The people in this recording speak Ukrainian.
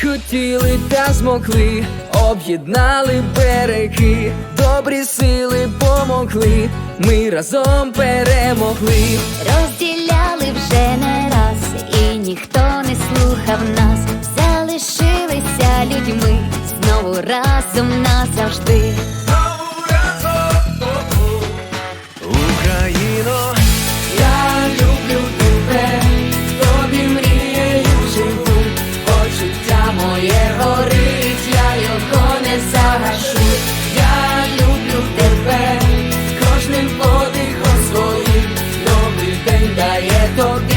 хотіли та змогли, об'єднали береги, добрі сили помогли, ми разом перемогли. Розділяли вже не раз, і ніхто не слухав нас, залишилися людьми, знову разом назавжди. I don't